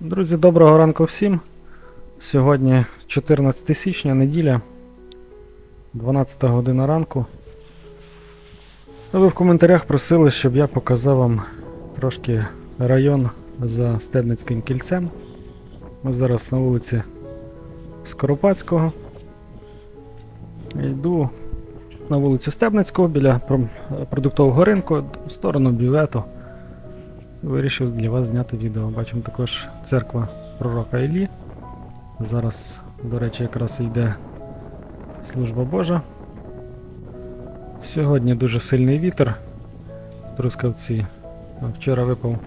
Друзі, доброго ранку всім. Сьогодні 14 січня, неділя, 12 година ранку. Ви в коментарях просили, щоб я показав вам трошки район за Стебницьким кільцем. Ми зараз на вулиці Скоропадського. Йду на вулицю Стебницького біля продуктового ринку в сторону бювету. Вирішив для вас зняти відео. Бачимо також церква пророка Іллі. Зараз, до речі, якраз йде служба Божа. Сьогодні дуже сильний вітер. Трускавці. Вчора випав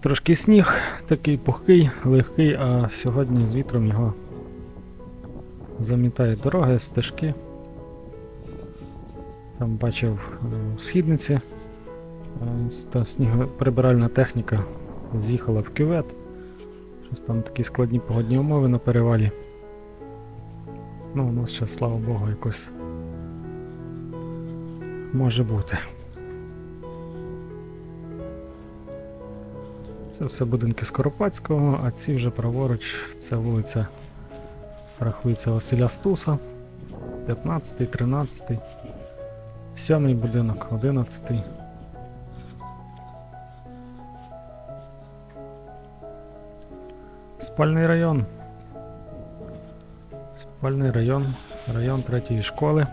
трошки сніг, такий пухкий, легкий, а сьогодні з вітром його замітає дороги, стежки. Там бачив е, східниці. Та снігоприбиральна техніка з'їхала в кювет. Щось там такі складні погодні умови на перевалі. Ну, у нас ще, слава Богу, якось може бути. Це все будинки Скоропадського, а ці вже праворуч, це вулиця рахується Василя Стуса, 15, 13, 7 будинок, 11. Спальний район. Спальний район, район третьої школи.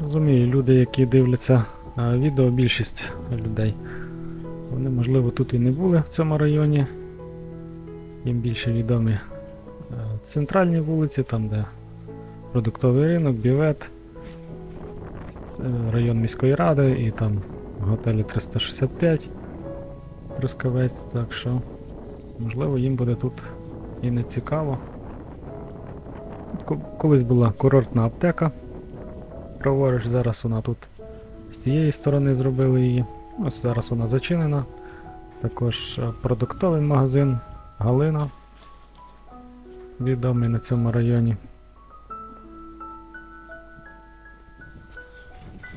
Розумію, люди, які дивляться відео, більшість людей, вони, можливо, тут і не були в цьому районі. Їм більше відомі е, центральні вулиці, там, де продуктовий ринок, бювет, це район міської ради і там готелі 365 Трускавець, так що можливо їм буде тут і не цікаво. Тут колись була курортна аптека. Праворуч, зараз вона тут з цієї сторони зробили її. Ось зараз вона зачинена. Також е, продуктовий магазин Галина. Відомий на цьому районі.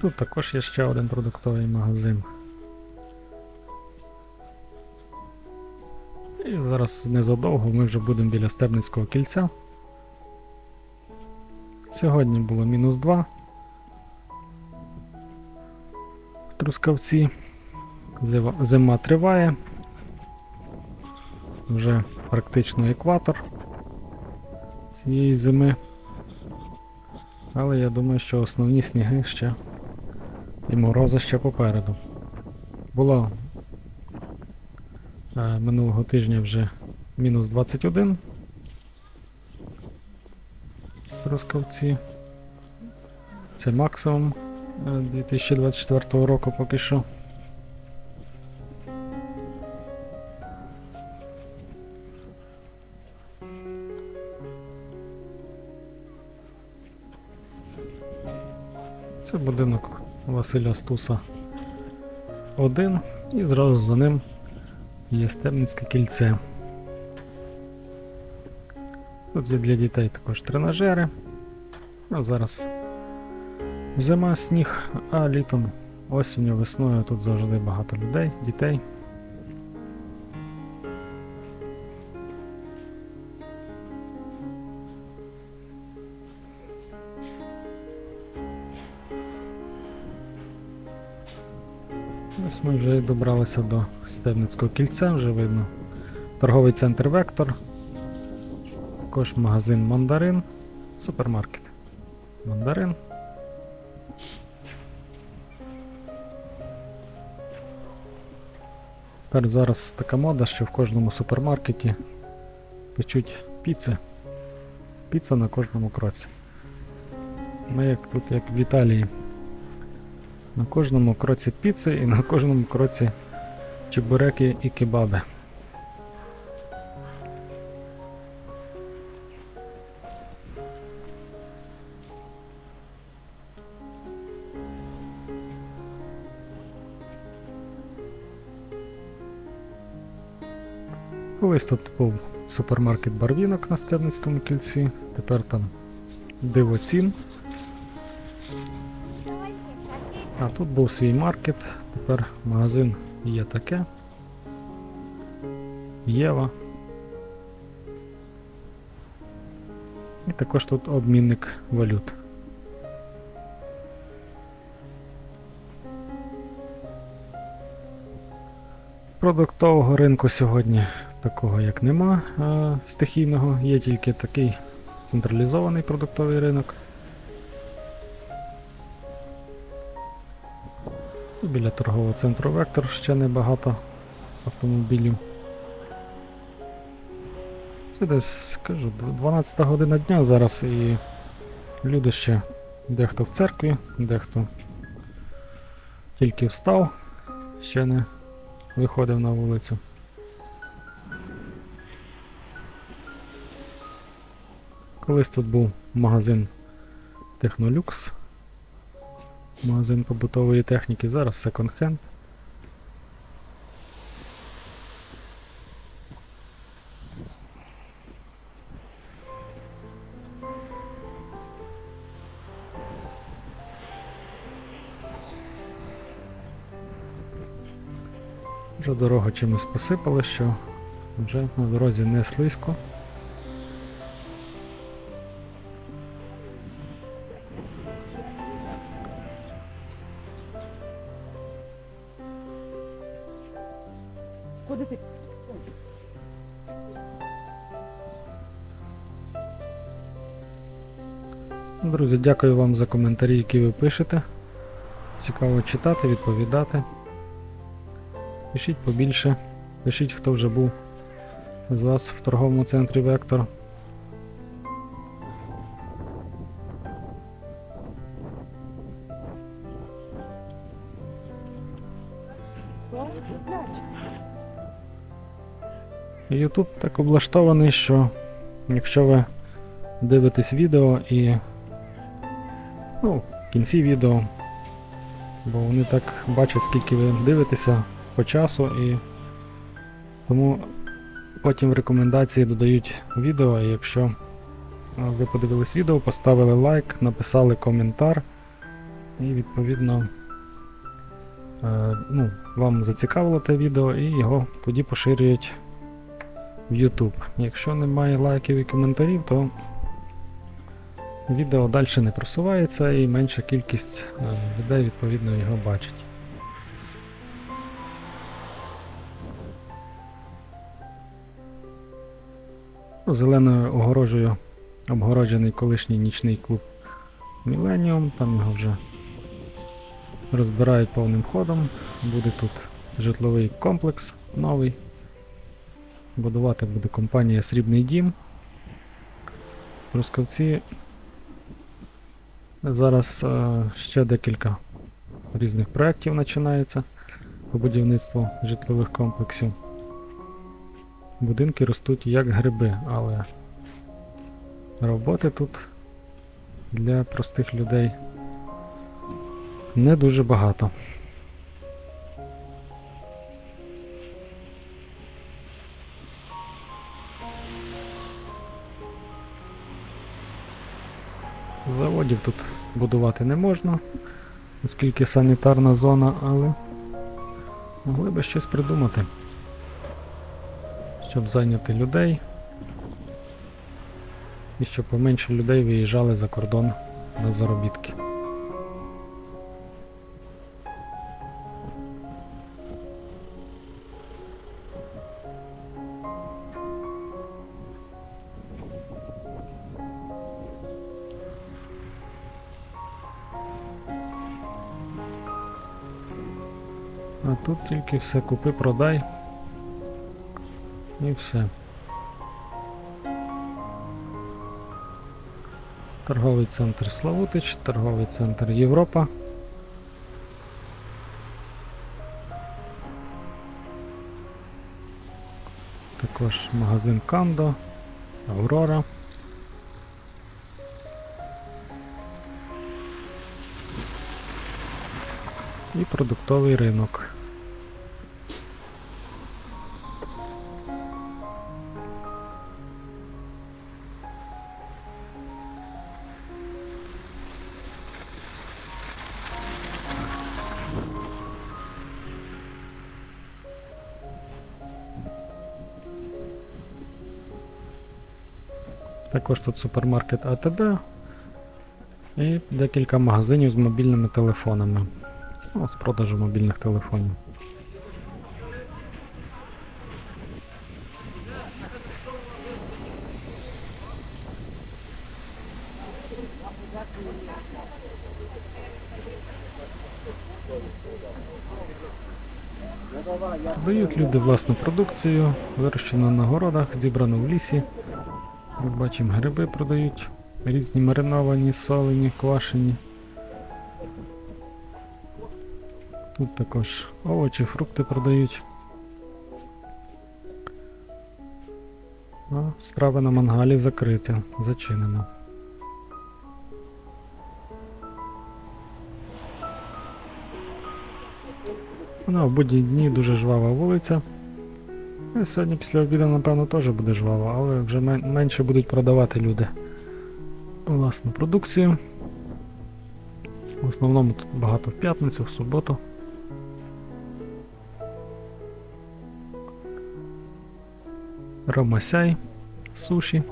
Тут також є ще один продуктовий магазин. І зараз незадовго ми вже будемо біля Стебницького кільця. Сьогодні було мінус 2. В Трускавці. Зима триває. Вже практично екватор цієї зими. Але я думаю, що основні сніги ще і морози ще попереду. Було е, минулого тижня вже мінус 21 розкавці. Це максимум е, 2024 року поки що. Василя Стуса один і зразу за ним є Стебницьке кільце. Тут є для дітей також тренажери. А зараз зима, сніг, а літом, осінню, весною тут завжди багато людей, дітей. Ось ми вже добралися до Стебницького кільця, вже видно. Торговий центр Вектор. Також магазин Мандарин. Супермаркет. Мандарин. Тепер зараз така мода, що в кожному супермаркеті печуть піци. Піца на кожному кроці. Ми як тут, як в Італії. На кожному кроці піци і на кожному кроці чебуреки і кебаби. Колись тут був супермаркет Барвінок на Стебницькому кільці, тепер там дивоцін. А тут був свій маркет, тепер магазин є таке. Єва. І також тут обмінник валют. Продуктового ринку сьогодні такого як нема стихійного, є тільки такий централізований продуктовий ринок. Біля торгового центру Вектор ще небагато автомобілів. Це десь, кажу, 12 година дня зараз і люди ще дехто в церкві, дехто тільки встав, ще не виходив на вулицю. Колись тут був магазин Технолюкс, магазин побутової техніки, зараз секонд-хенд. Вже дорога чимось посипала, що вже на дорозі не слизько. Куди? Друзі, дякую вам за коментарі, які ви пишете. Цікаво читати, відповідати. Пишіть побільше. Пишіть, хто вже був з вас в торговому центрі Вектор. YouTube так облаштований, що якщо ви дивитесь відео і ну, в кінці відео, бо вони так бачать, скільки ви дивитеся по часу, і тому потім в рекомендації додають відео, і якщо ви подивились відео, поставили лайк, написали коментар, і відповідно е, ну, вам зацікавило те відео, і його тоді поширюють в YouTube. Якщо немає лайків і коментарів, то відео далі не просувається і менша кількість е, людей відповідно його бачить. Зеленою огорожею обгороджений колишній нічний клуб Millennium, там його вже розбирають повним ходом. Буде тут житловий комплекс новий. Будувати буде компанія Срібний Дім. Рускавці Зараз е, ще декілька різних проєктів починається по будівництву житлових комплексів. Будинки ростуть як гриби, але роботи тут для простих людей не дуже багато. Заводів тут будувати не можна, оскільки санітарна зона, але могли би щось придумати, щоб зайняти людей і щоб поменше людей виїжджали за кордон на заробітки. А тут тільки все купи, продай. І все. Торговий центр Славутич, торговий центр Європа. Також магазин Кандо, Аврора. і продуктовий ринок. Також тут супермаркет АТБ і декілька магазинів з мобільними телефонами. Ну, з продажу мобільних телефонів. Дають люди власну продукцію, вирощену на городах, зібрану в лісі. Ми бачимо, гриби продають, різні мариновані, солені, квашені. Тут також овочі, фрукти продають. А страви на мангалі закриті, зачинено. Ну, в будні дні дуже жвава вулиця. І сьогодні після обіду, напевно, теж буде жвава, але вже менше будуть продавати люди власну продукцію. В основному тут багато в п'ятницю, в суботу. Ромасяй, суші.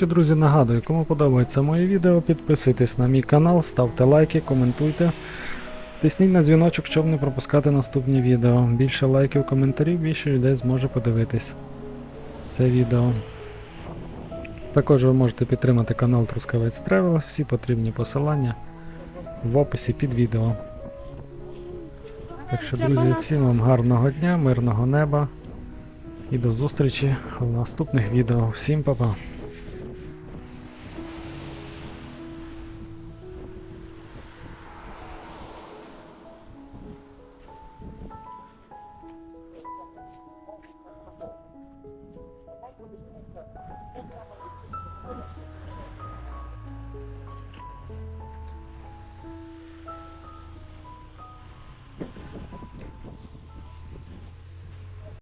Що, друзі, нагадую, кому подобається моє відео, підписуйтесь на мій канал, ставте лайки, коментуйте. Тисніть на дзвіночок, щоб не пропускати наступні відео. Більше лайків, коментарів, більше людей зможе подивитись це відео. Також ви можете підтримати канал Трускавець Тревел, всі потрібні посилання в описі під відео. Так що, друзі, всім вам гарного дня, мирного неба і до зустрічі в наступних відео. Всім па-па!